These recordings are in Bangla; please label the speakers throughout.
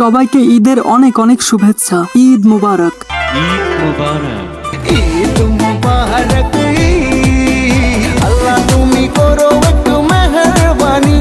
Speaker 1: সবাইকে ঈদের অনেক অনেক শুভেচ্ছা। ঈদ মুবারক।
Speaker 2: ঈদ মুবারক।
Speaker 3: ঈদ মুবারক আল্লাহ তুমি করো একটু মেহরবানি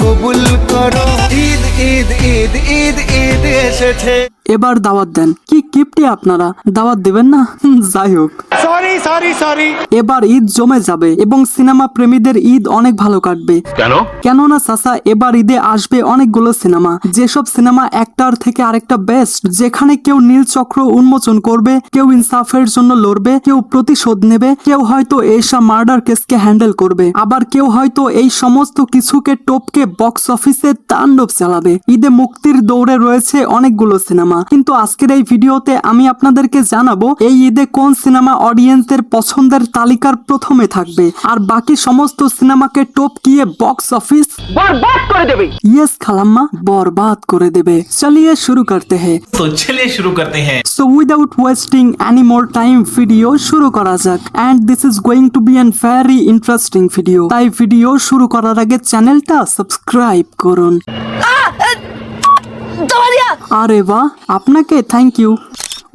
Speaker 3: কবুল করো। ঈদ ঈদ ঈদ ঈদ ঈদ এসেছে।
Speaker 1: এবার দাওয়াত দেন। কি কিপটি আপনারা। দাওয়াত দেবেন না? যাই হোক।
Speaker 3: সরি সরি সরি
Speaker 1: এবার ঈদ জমে যাবে এবং সিনেমা প্রেমীদের ঈদ অনেক ভালো কাটবে।
Speaker 2: কেন?
Speaker 1: কেননা চাচা এবার ঈদে আসবে অনেকগুলো সিনেমা। যেসব সিনেমা একটার থেকে আরেকটা বেস্ট যেখানে কেউ নীল চক্র উন্মোচন করবে কেউ ইনসাফের জন্য লড়বে কেউ প্রতিশোধ নেবে কেউ হয়তো এইসব মার্ডার কেসকে হ্যান্ডেল করবে আবার কেউ হয়তো এই সমস্ত কিছুকে টপকে বক্স অফিসে তাণ্ডব চালাবে। ঈদে মুক্তির দৌড়ে রয়েছে অনেকগুলো সিনেমা। সিনেমা। কিন্তু আজকের এই ভিডিওতে আমি আপনাদেরকে জানাব এই ঈদে কোন সিনেমা অডিয়েন্সের পছন্দের তালিকার প্রথমে থাকবে? আর বাকি সমস্ত সিনেমাকে টপকিয়ে বক্স অফিস বরবাদ করে দেবে। ইয়েস খালাম্মা বরবাদ করে দেবে। চলিয়ে শুরু করতে হ্যাঁ
Speaker 4: তো চলিয়ে শুরু করতে হ্যাঁ
Speaker 1: so without wasting any more time video শুরু করা যাক। And this is going to be an very interesting video তাই ভিডিও শুরু করার আগে চ্যানেলটা সাবস্ক্রাইব করুন। আরে বাহ আপনাকে থ্যাংক ইউ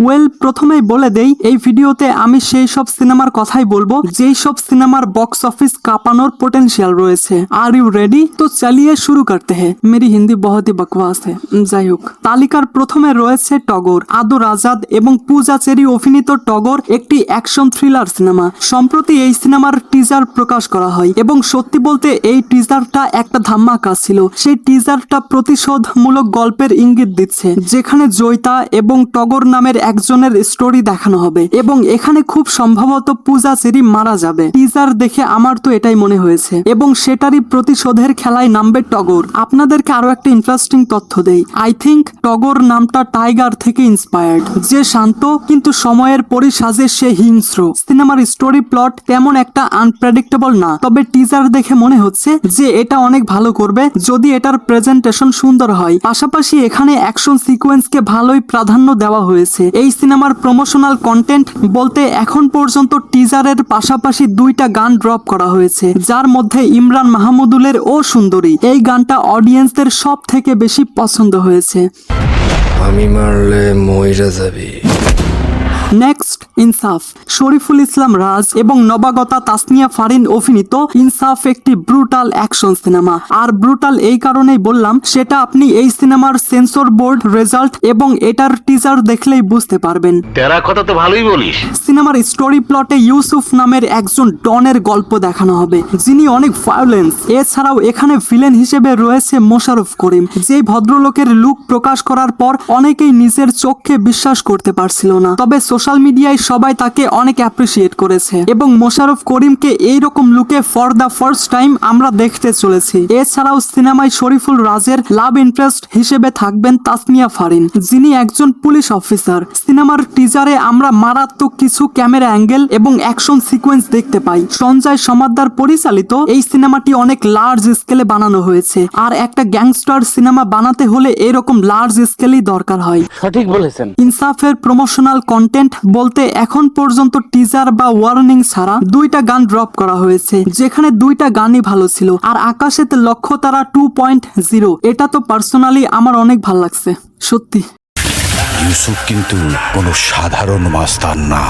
Speaker 1: ওয়েল, প্রথমেই বলে দেই, এই ভিডিওতে আমি সেই সব সিনেমার কথাই বলব, যেই সব সিনেমার বক্স অফিস কাঁপানোর পোটেনশিয়াল রয়েছে। আর ইউ রেডি তো চালিয়ে শুরু করতে হে। মেরি হিন্দি বহুত হি বকওয়াস হে। যাই হোক। তালিকার প্রথমে রয়েছে টগর আদর আজাদ এবং পূজা চেরি অভিনীত টগর একটি অ্যাকশন থ্রিলার সিনেমা। সম্প্রতি এই সিনেমার টিজার প্রকাশ করা হয় এবং সত্যি বলতে এই টিজারটা একটা ধামাকা ছিল। সেই টিজারটা প্রতিশোধমূলক গল্পের ইঙ্গিত দিচ্ছে, যেখানে জয়িতা এবং টগর নামের একজনের স্টোরি দেখানো হবে এবং এখানে খুব সম্ভবত পূজা চেরি মারা যাবে। টিজার দেখে আমার তো এটাই মনে হয়েছে। এবং সেটারই প্রতিশোধের খেলায় নামবে টগর। আপনাদেরকে আরও একটা ইন্টারেস্টিং তথ্য দেই। আই থিংক টগর নামটা টাইগার থেকে ইন্সপায়ার্ড যে শান্ত, কিন্তু সময়ের পরিসাজে সে হিংস্র। সিনেমার স্টোরি প্লট তেমন একটা আনপ্রেডিক্টেবল না। তবে টিজার দেখে মনে হচ্ছে যে এটা অনেক ভালো করবে। যদি এটার প্রেজেন্টেশন সুন্দর হয়। পাশাপাশি এখানে অ্যাকশন সিকোয়েন্সকে ভালোই প্রাধান্য দেওয়া হয়েছে। এই সিনেমার প্রমোশনাল কন্টেন্ট বলতে এখন পর্যন্ত টিজারের পাশাপাশি দুইটা গান ড্রপ করা হয়েছে, যার মধ্যে ইমরান মাহমুদুলের ও সুন্দরী। এই গানটা অডিয়েন্সদের সব থেকে বেশি পছন্দ হয়েছে।
Speaker 5: আমি মারলে মইরা যাবি।
Speaker 1: নেক্সট ইনসাফ। শরীফুল ইসলাম রাজ এবং নবাগতা তাসনিয়া ফারিন অভিনীত ইনসাফ একটি ব্রুটাল অ্যাকশন সিনেমা। আর ব্রুটাল এই কারণেই বললাম সেটা আপনি এই সিনেমার সেন্সর বোর্ড রেজাল্ট এবং এটার টিজার দেখলেই বুঝতে পারবেন।
Speaker 2: তেরা কথা তো ভালোই বলিস।
Speaker 1: সিনেমার স্টোরি প্লটে ইউসুফ নামের একজন ডনের গল্প দেখানো হবে যিনি অনেক ভায়োলেন্স এছাড়াও এখানে ভিলেন হিসেবে রয়েছে মোশারফ করিম যে ভদ্রলোকের লুক প্রকাশ করার পর অনেকেই নিজের চোখে বিশ্বাস করতে পারছিল না। তবে সোশ্যাল মিডিয়ায় সবাই তাকে অনেক অ্যাপ্রিসিয়েট করেছে এবং মোশারফ করিমকে এইরকম লুকে ফর দ্য ফার্স্ট টাইম আমরা দেখতে চলেছি। এছাড়াও সিনেমায় শরীফুল রাজের লাভ ইন্টারেস্ট হিসেবে থাকবেন তাসমিয়া ফারিন যিনি একজন পুলিশ অফিসার সিনেমার টিজারে আমরা মারাত্মক কিছু ক্যামেরা অ্যাঙ্গেল এবং অ্যাকশন সিকোয়েন্স দেখতে পাই। সঞ্জয় সমাদ্দার পরিচালিত এই সিনেমাটি অনেক লার্জ স্কেলে বানানো হয়েছে। আর একটা গ্যাংস্টার সিনেমা বানাতে হলে এরকম লার্জ স্কেলেই দরকার হয়।
Speaker 2: সঠিক বলেছেন।
Speaker 1: ইনসাফের প্রমোশনাল কন্টেন্ট বলতে এখন পর্যন্ত টিজার বা ওয়ার্নিং ছাড়া দুইটা গান ড্রপ করা হয়েছে, যেখানে দুইটা গানই ভালো ছিল। আর আকাশেতে লক্ষ্য তারা টু পয়েন্ট জিরো এটা তো পার্সোনালি আমার অনেক ভালো লাগছে, সত্যি।
Speaker 6: ইউসুফ কিন্তু কোনো সাধারণ মাস্তান না।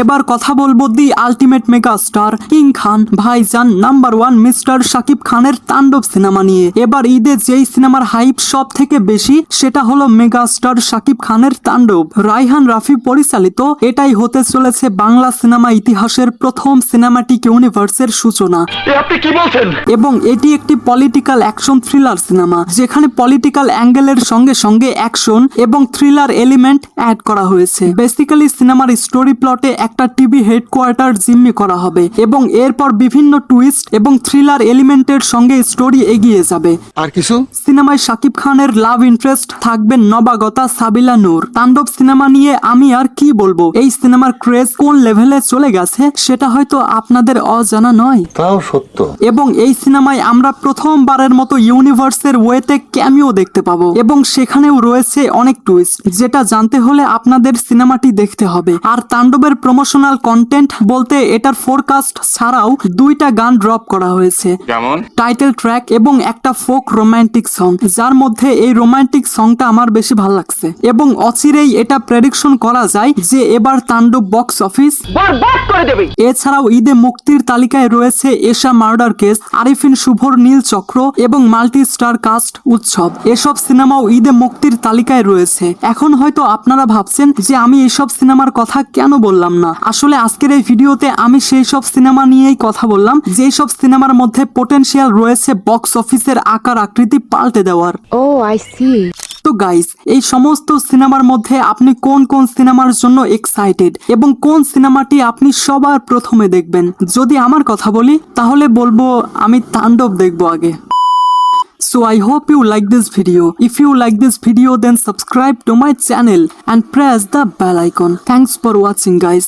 Speaker 1: এবার কথা বলব the ultimate mega star king Khan Bhaijaan number one mister Shakib খানের তাণ্ডব সিনেমা নিয়ে। এবার ঈদে যেই সিনেমার হাইপ সব থেকে বেশি সেটা হলো মেগা স্টার শাকিব খানের তাণ্ডব। রাইহান রাফি পরিচালিত এটাই হতে চলেছে বাংলা সিনেমা ইতিহাসের প্রথম সিনেমাটিক ইউনিভার্সের সূচনা।
Speaker 2: আপনি কি বলছেন?
Speaker 1: এবং এটি একটি পলিটিক্যাল অ্যাকশন থ্রিলার সিনেমা যেখানে পলিটিক্যাল অ্যাঙ্গেলের সঙ্গে সঙ্গে অ্যাকশন এবং থ্রিলার এলিমেন্ট অ্যাড করা হয়েছে। বেসিক্যালি সিনেমার স্টোরি প্লটে একটা টিভি হেডকোয়ার্টার জিম্মি করা হবে এবং এরপর বিভিন্ন টুইস্ট এবং থ্রিলার এলিমেন্টের সঙ্গে স্টোরি এগিয়ে যাবে।
Speaker 5: আর কিছু?
Speaker 1: সিনেমায় শাকিব খানের লাভ ইন্টারেস্ট থাকবেন নবাগতা সাবিলা নূর। তাণ্ডব সিনেমা নিয়ে আমি আর কি বলব? এই সিনেমার ক্রেজ কোন লেভেলে চলে গেছে সেটা হয়তো আপনাদের অজানা নয়।
Speaker 5: তাও সত্য।
Speaker 1: এবং এই সিনেমায় আমরা প্রথমবারের মতো ইউনিভার্সের ওয়েতে ক্যামিও দেখতে পাবো। এবং সেখানেও রয়েছে অনেক টুইস্ট যেটা জানতে হলে আপনাদের সিনেমাটি দেখতে হবে। আর তাণ্ডবের প্রমোশনাল কন্টেন্ট বলতে এটার ফোরকাস্ট ছাড়াও দুইটা গান ড্রপ করা হয়েছে।
Speaker 2: যেমন?
Speaker 1: টাইটেল ট্র্যাক এবং একটা ফোক রোমান্টিক সং যার মধ্যে এই রোমান্টিক সংটা আমার বেশি ভালো লাগছে। এবং অচিরেই এটা প্রেডিকশন করা যায় যে এবার তাণ্ডব বক্স অফিস এছাড়াও ঈদে মুক্তির তালিকায় রয়েছে এশা মার্ডার কেস আরিফিন শুভর নীল চক্র এবং মাল্টি স্টার কাস্ট উৎসব। এসব সিনেমাও ঈদে মুক্তির তালিকায় রয়েছে। এখন হয়তো আপনারা ভাবছেন যে আমি এইসব সিনেমার কথা কেন বললাম না? আসলে আজকের এই ভিডিওতে আমি সেই সব সিনেমা নিয়েই কথা বললাম। যেই সব সিনেমার মধ্যে পোটেনশিয়াল রয়েছে বক্স অফিসের আকার আকৃতি পাল্টে করতে দেওয়ার।
Speaker 4: ও আই সি
Speaker 1: তো গাইস এই সমস্ত সিনেমার মধ্যে আপনি কোন কোন সিনেমার জন্য এক্সাইটেড এবং কোন সিনেমাটি আপনি সবার প্রথমে দেখবেন? যদি আমার কথা বলি তাহলে বলব আমি তান্ডব দেখব আগে। So I hope you like this video if you like this video then subscribe to my channel and press the bell icon thanks for watching guys